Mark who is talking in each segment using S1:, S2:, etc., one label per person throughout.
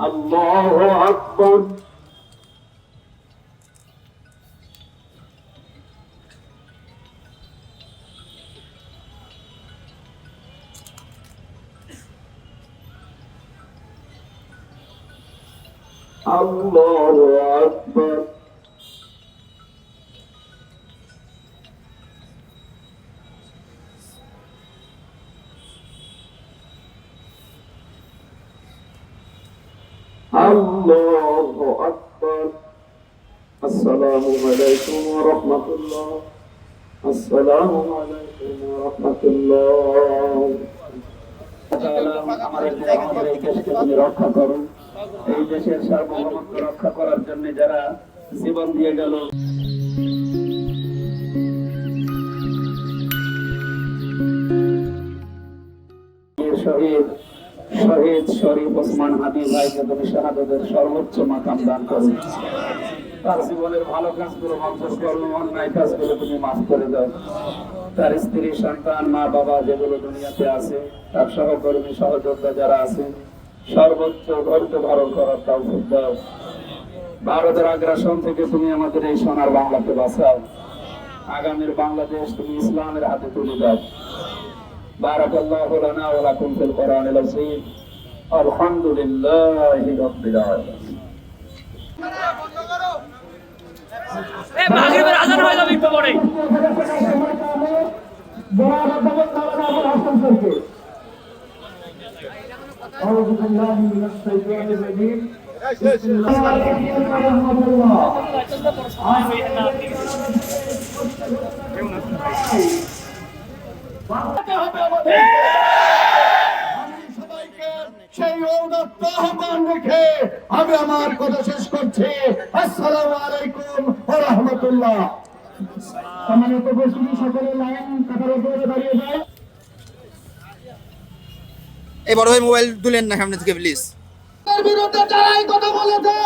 S1: الله أكبر الله أكبر الله أكبر السلام عليكم ورحمة الله السلام عليكم ورحمة الله আমাদের আমাদের এই দেশকে তুমি রক্ষা করো এই দেশের সার্বভৌমত্ব রক্ষা করার জন্য যারা জীবন দিয়ে গেল শহীদ শহীদ শরীফ ওসমান ভাইকে তুমি শাহাদতের সর্বোচ্চ মাকাম দান করো। তার জীবনের ভালো কাজগুলো করো, অন্যায় কাজগুলো তুমি মাফ করে দাও। তার স্ত্রী, সন্তান, মা, বাবা যেগুলো দুনিয়াতে আছে, তার সহকর্মী, সহযোদ্ধা যারা আছে, সর্বোচ্চ ধৈর্য ধারণ করার তৌফিক দাও। ভারতের আগ্রাসন থেকে তুমি আমাদের এই সোনার বাংলাকে বাঁচাও। আগামীর বাংলাদেশ তুমি ইসলামের হাতে তুলে দাও। بارك الله لنا ولكم في القرآن العظيم الحمد لله رب العالمين
S2: এ মাগরিবের আজান হয়ে যাবে একটু পরে
S1: أعوذ بالله من الشيطان الرجيم بسم الله الرحمن الرحيم
S3: সবাইকে সেই ঔদাত্ত আহ্বান রেখে আমি আমার কথা শেষ করছি। আসসালামু আলাইকুম ওয়া রাহমাতুল্লাহ। সম্মানিত উপস্থিতি সকলে লাইন কাতার উপরে দাঁড়িয়ে যায়।
S4: এই বড় ভাই মোবাইল তুলেন না সামনে থেকে প্লিজ
S3: তার বিরুদ্ধে যারাই কথা বলেছে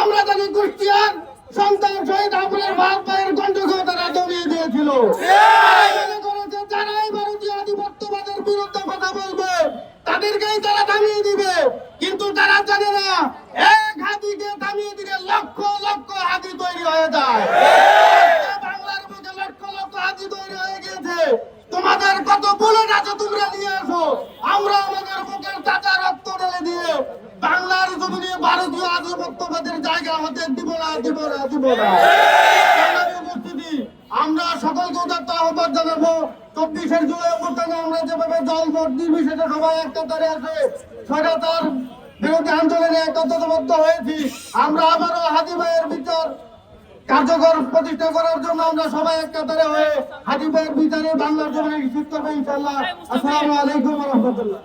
S3: আমরা তাকে কুষ্টিয়ার সন্তান শহীদ আপনার ভাগ ভাইয়ের কণ্ঠকে তারা দমিয়ে দিয়েছিল। তাদেরকেই তারা থামিয়ে দিবে। কিন্তু তারা জানে না, এক হাতিকে থামিয়ে দিলে লক্ষ লক্ষ হাতি তৈরি হয়ে যায়। বাংলার বুকে লক্ষ লক্ষ হাতি তৈরি হয়ে গিয়েছে। তোমাদের কত বুলেট আছে তোমরা নিয়ে আসো আমরা আমাদের বুকের তাজা রক্ত ঢেলে দিয়ে বাংলার জমিনে ভারতীয় আধিপত্যবাদের জায়গা হতে দিব না দিব না দিব না। আমরা সকলকে আহ্বান জানাব। চব্বিশের জুলাই অবস্থানে আমরা যেভাবে দল নির্বিশেষে সবাই একটা তারে আছে স্বৈরাচার বিরোধী আন্দোলনে একত্রবদ্ধ হয়েছি। আমরা আবারও হাজি ভাইয়ের বিচার কার্যকর প্রতিষ্ঠা করার জন্য আমরা সবাই এক কাতারে হয়ে হাজি ভাইয়ের বিচারে বাংলার জন্য নিশ্চিত করব ইনশাল্লাহ আসসালামু আলাইকুম রহমতুল্লাহ।